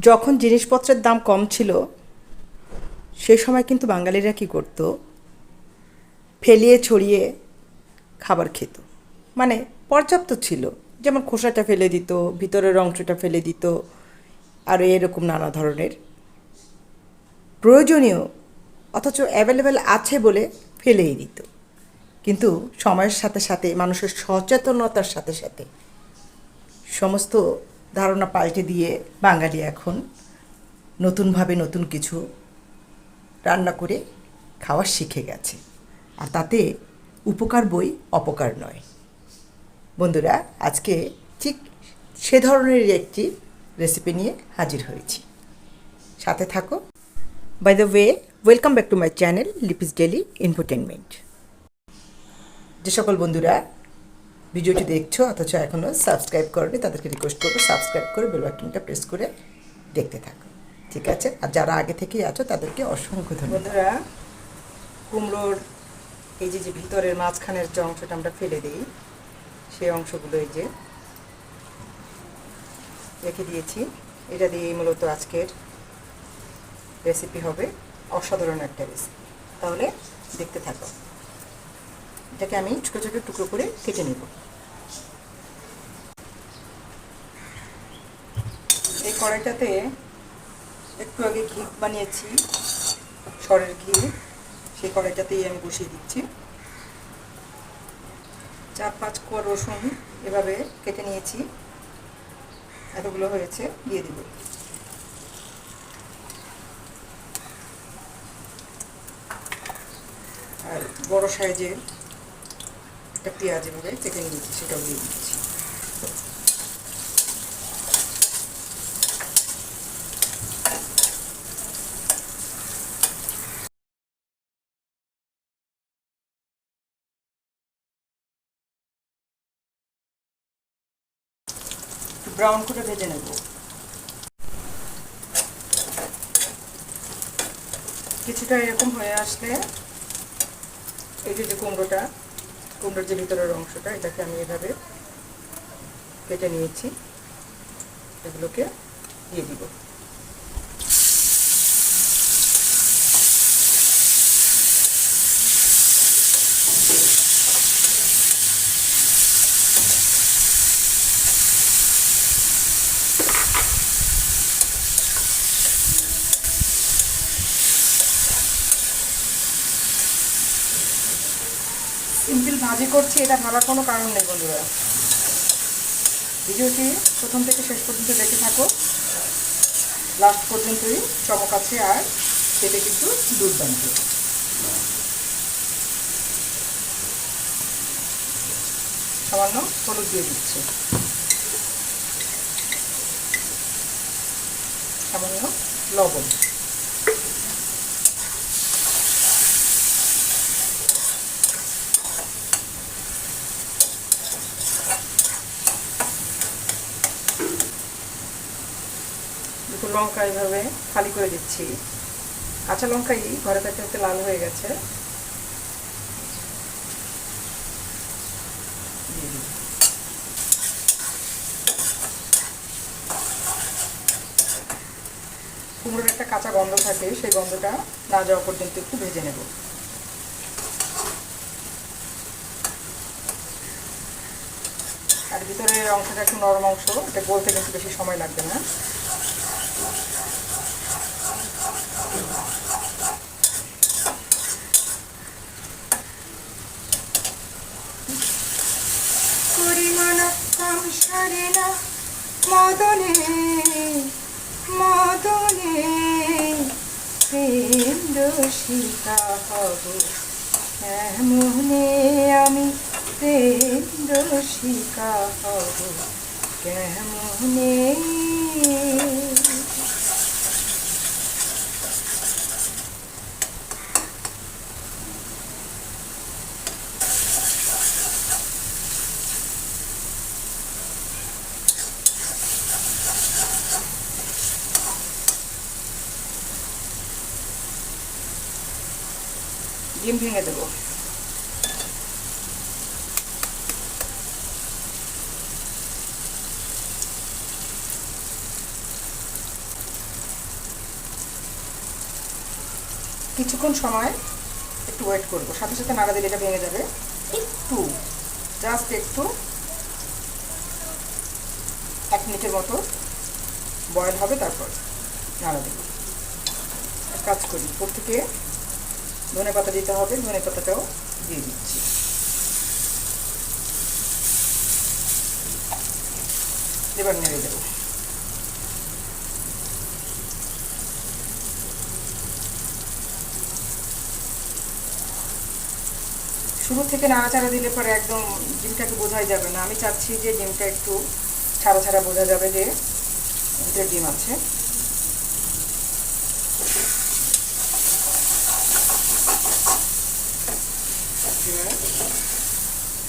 যখন জিনিসপত্রের দাম কম ছিল, সে সময় কিন্তু বাঙালিরা কী করত? ফেলিয়ে ছড়িয়ে খাবার খেত। মানে পর্যাপ্ত ছিল। যেমন খোসাটা ফেলে দিত, ভিতরের অংশটা ফেলে দিত আর এরকম নানা ধরনের। প্রয়োজনীয়, অথচ অ্যাভেলেবেল আছে বলে ফেলেই দিত। কিন্তু সময়ের সাথে সাথে, মানুষের সচেতনতার সাথে সাথে, সমস্ত ধারণা পাল্টে দিয়ে বাঙালি এখন নতুনভাবে নতুন কিছু রান্না করে খাওয়া শিখে গেছে। আর তাতে উপকার বই, অপকার নয়। বন্ধুরা, আজকে ঠিক সে ধরনের একটি রেসিপি নিয়ে হাজির হয়েছি। সাথে থাকো। By the way welcome back to my channel Lipi's Daily Infotainment যে সকল বন্ধুরা ভিডিওটি দেখছ, অথচ এখনও সাবস্ক্রাইব করনি, তাদেরকে রিকোয়েস্ট করব সাবস্ক্রাইব করে বেল বাটনটা প্রেস করে দেখতে থাকো। ঠিক আছে? আর যারা আগে থেকেই আছো, তাদেরকে অসংখ্য ধন্যবাদ। কুমড়োর এই যে যে ভিতরের মাঝখানের যে অংশটা আমরা ফেলে দিই, সেই অংশগুলো এই যে রেখে দিয়েছি। এটা দিয়েই মূলত আজকের রেসিপি হবে অসাধারণ একটা রেসিপি তাহলে দেখতে থাকো। এটাকে আমি ছোটো ছোটো টুকরো করে কেটে নেব। এই কড়াইটাতে একটু আগে ঘি বানিয়েছি, সরের ঘি, সেই কড়াইটাতেই আমি বসিয়ে দিচ্ছি। চার পাঁচ কোয়া রসুন এভাবে কেটে নিয়েছি, এতগুলো হয়েছে, দিয়ে দিব। আর বড় সাইজের একটা পেঁয়াজ এভাবে কেটে নিয়েছি, সেটাও দিয়ে দিচ্ছি। ব্রাউন করে ভেজে নেব। কিছুটা এরকম হয়ে আসলে এই যে যে কুমড়োটা কুমড়োর যে ভিতরের অংশটা এটাকে আমি এভাবে কেটে নিয়েছি। এগুলোকে দিয়ে দিব। সিম্পল ভাজি করছি, এটা ভাবার কোনো কারণ নেই বন্ধুরা। ভিডিওটি প্রথম থেকে শেষ পর্যন্ত দেখে থাকো। লাস্ট পর্যন্তই চমক আছে আর খেতে কিন্তু দুর্দান্ত। সামান্য হলুদ দিয়ে দিচ্ছে। সামান্য লবণ। লঙ্কা এইভাবে খালি করে দিচ্ছি। কাঁচা লঙ্কাই ঘরে থাকতে থাকতে লাল হয়ে গেছে। কুমড়োর একটা কাঁচা গন্ধ থাকে, সেই গন্ধটা না যাওয়া পর্যন্ত একটু ভেজে নেব। আর ভিতরের অংশটা একটু নরম অংশ, এটা বলতে কিন্তু বেশি সময় লাগবে না। মদনে মদনে প্রেম দোষিতা হব। কেমনে আমি প্রেম দোষিকা হব। কেমনে? ডিম ভেঙে দেবো। কিছুক্ষণ সময় একটু ওয়েট করব। সাথে সাথে নাড়া দিলে এটা ভেঙে যাবে। একটু জাস্ট একটু এক মিনিটের মতো বয়েল হবে, তারপর নাড়া দেব। কাজ করি, উপর থেকে ধনে পাতা দিতে হবে, ধনে পাতাটাও দিয়ে দিচ্ছি। এবার নেড়ে দেবো। শুরু থেকে নাড়াচাড়া দিলে পরে একদম ডিমটাকে বোঝাই যাবে না। আমি চাচ্ছি যে ডিমটা একটু ছাড়া ছাড়া বোঝা যাবে যে ডিম আছে।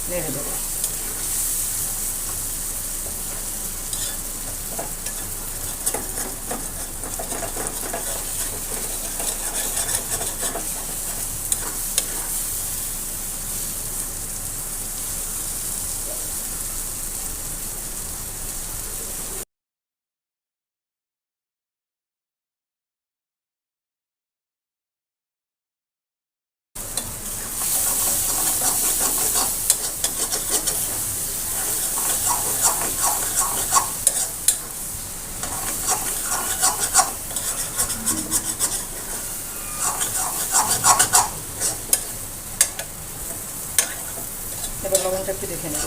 নেড়ে দেবো এবার লবণটা একটু দেখে নেব।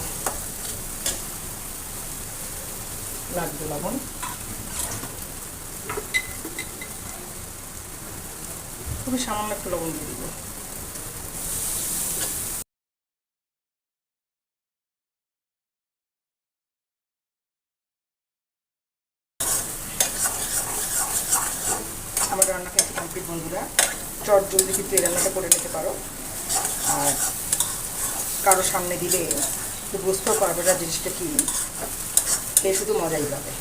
লাগবে লবণ। খুবই সামান্য একটু লবণ দিয়ে দিব। আমার রান্না কিন্তু কমপ্লিট বন্ধুরা। চট জলদি কিন্তু এই রান্নাটা করে নিতে পারো। আর কারও সামনে দিলে তো বুঝতেও পারবে না জিনিসটা কি। খেয়ে শুধু মজাই পাবে।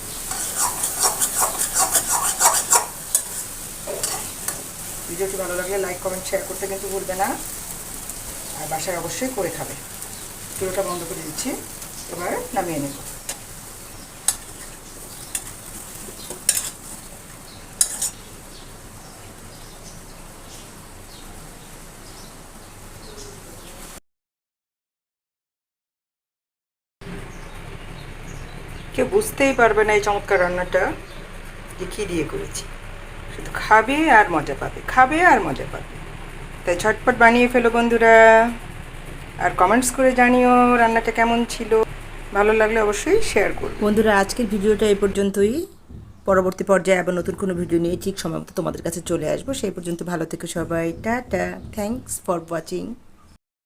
ভিডিওটি ভালো লাগলে লাইক, কমেন্ট শেয়ার করতে কিন্তু ভুলবে না। আর বাসায় অবশ্যই করে খাবে। চুলোটা বন্ধ করে দিচ্ছি। এবার নামিয়ে নেব। কেউ বুঝতেই পারবে না এই চমৎকার রান্নাটা যে কী দিয়ে করেছি। শুধু খাবে আর মজা পাবে, খাবে আর মজা পাবে। তাই ঝটপট বানিয়ে ফেলো বন্ধুরা। আর কমেন্টস করে জানিও রান্নাটা কেমন ছিল। ভালো লাগলে অবশ্যই শেয়ার করো। বন্ধুরা, আজকের ভিডিওটা এই পর্যন্তই। পরবর্তী পর্যায়ে আবার নতুন কোনো ভিডিও নিয়ে ঠিক সময় মতো তোমাদের কাছে চলে আসব। সেই পর্যন্ত ভালো থেকো সবাই। টাটা। Thanks for watching